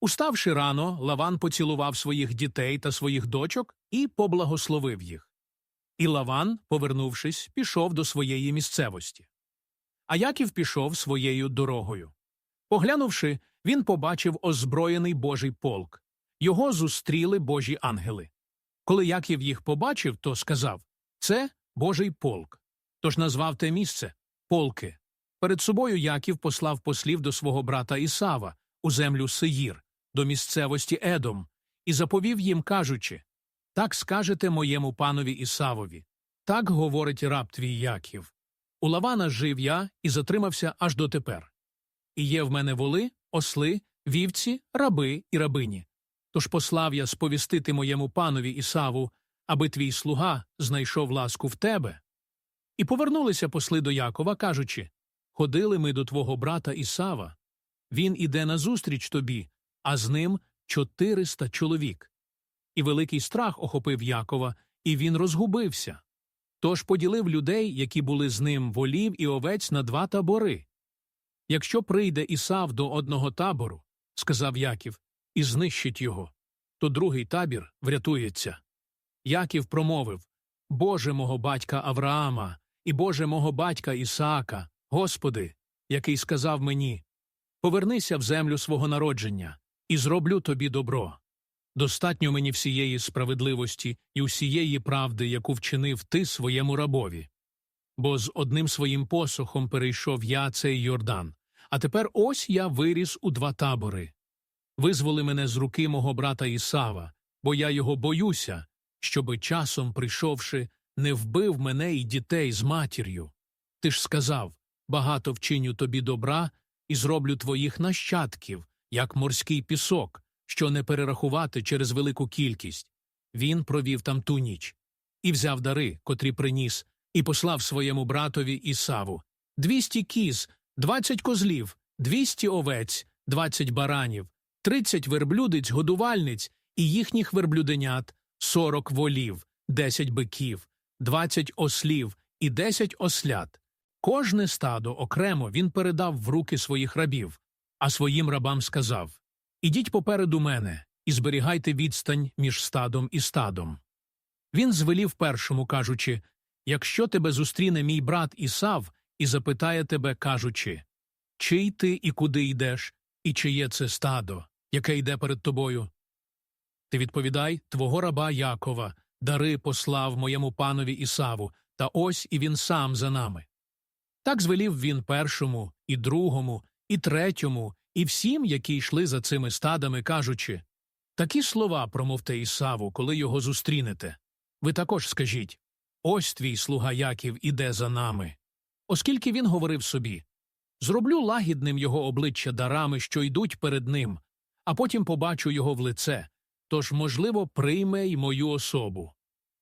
Уставши рано, Лаван поцілував своїх дітей та своїх дочок і поблагословив їх. І Лаван, повернувшись, пішов до своєї місцевості. А Яків пішов своєю дорогою. Поглянувши, він побачив озброєний Божий полк. Його зустріли Божі ангели. Коли Яків їх побачив, то сказав Це Божий полк. Тож назвав те місце полки. Перед собою Яків послав послів до свого брата Ісава у землю Сеїр, до місцевості Едом, і заповів їм, кажучи Так скажете моєму панові Ісавові. Так говорить раб твій Яків. У Лавана жив я і затримався аж дотепер. І є в мене воли, осли, вівці, раби і рабині. Тож послав я сповістити моєму панові Ісаву, аби твій слуга знайшов ласку в тебе. І повернулися посли до Якова, кажучи Ходили ми до твого брата Ісава. Він іде назустріч тобі, а з ним чотириста чоловік. І великий страх охопив Якова, і він розгубився. Тож поділив людей, які були з ним волів і овець на два табори. Якщо прийде Ісав до одного табору, сказав Яків, і знищить його, то другий табір врятується. Яків промовив Боже мого батька Авраама і Боже мого батька Ісаака, Господи, який сказав мені Повернися в землю свого народження і зроблю тобі добро. Достатньо мені всієї справедливості і усієї правди, яку вчинив ти своєму рабові. Бо з одним своїм посохом перейшов я цей Йордан, а тепер ось я виріс у два табори. Визволи мене з руки мого брата Ісава, бо я його боюся, щоби часом, прийшовши, не вбив мене і дітей з матір'ю. Ти ж сказав багато вчиню тобі добра і зроблю твоїх нащадків, як морський пісок, що не перерахувати через велику кількість. Він провів там ту ніч і взяв дари, котрі приніс, і послав своєму братові Ісаву двісті кіз, двадцять козлів, двісті овець, двадцять баранів, тридцять верблюдиць, годувальниць і їхніх верблюденят, сорок волів, десять биків, двадцять ослів і десять ослят. Кожне стадо окремо він передав в руки своїх рабів, а своїм рабам сказав Ідіть попереду мене і зберігайте відстань між стадом і стадом. Він звелів першому, кажучи Якщо тебе зустріне мій брат Ісав і запитає тебе, кажучи Чий ти і куди йдеш, і чиє це стадо, яке йде перед тобою? Ти відповідай твого раба Якова, дари послав моєму панові Ісаву, та ось і він сам за нами. Так звелів він першому, і другому, і третьому, і всім, які йшли за цими стадами, кажучи такі слова промовте Ісаву, коли його зустрінете. Ви також скажіть ось твій слуга Яків іде за нами. Оскільки він говорив собі зроблю лагідним його обличчя дарами, що йдуть перед ним, а потім побачу його в лице, тож, можливо, прийме й мою особу.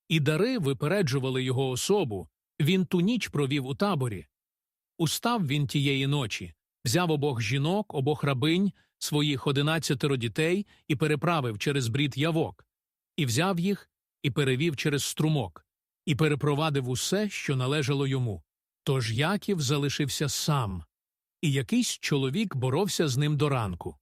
І дари випереджували його особу, він ту ніч провів у таборі. Устав він тієї ночі, взяв обох жінок, обох рабинь, своїх одинадцятеро дітей і переправив через брід явок, і взяв їх і перевів через струмок, і перепровадив усе, що належало йому. Тож Яків залишився сам, і якийсь чоловік боровся з ним до ранку.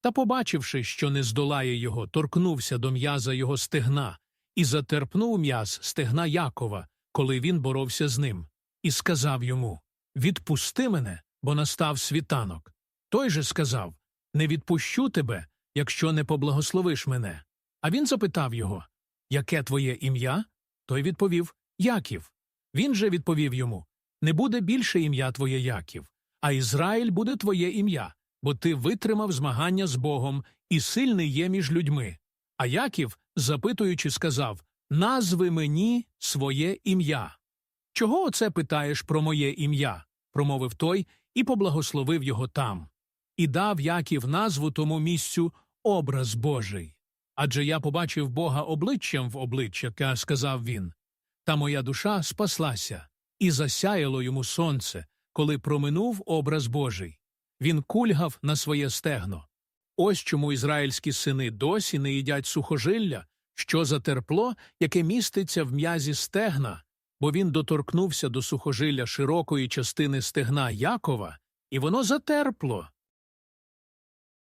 Та, побачивши, що не здолає його, торкнувся до м'яза його стегна і затерпнув м'яз стегна Якова, коли він боровся з ним, і сказав йому Відпусти мене, бо настав світанок. Той же сказав Не відпущу тебе, якщо не поблагословиш мене. А він запитав його Яке твоє ім'я? Той відповів Яків. Він же відповів йому Не буде більше ім'я твоє Яків, а Ізраїль буде твоє ім'я, бо ти витримав змагання з Богом і сильний є між людьми. А Яків, запитуючи, сказав Назви мені своє ім'я. Чого оце питаєш про моє ім'я? промовив той і поблагословив його там. І дав Яків назву тому місцю образ Божий. Адже я побачив Бога обличчям в обличчя, сказав він. Та моя душа спаслася, і засяяло йому сонце, коли проминув образ Божий. Він кульгав на своє стегно. Ось чому ізраїльські сини досі не їдять сухожилля, що за терпло, яке міститься в м'язі стегна, бо він доторкнувся до сухожилля широкої частини стегна Якова, і воно затерпло,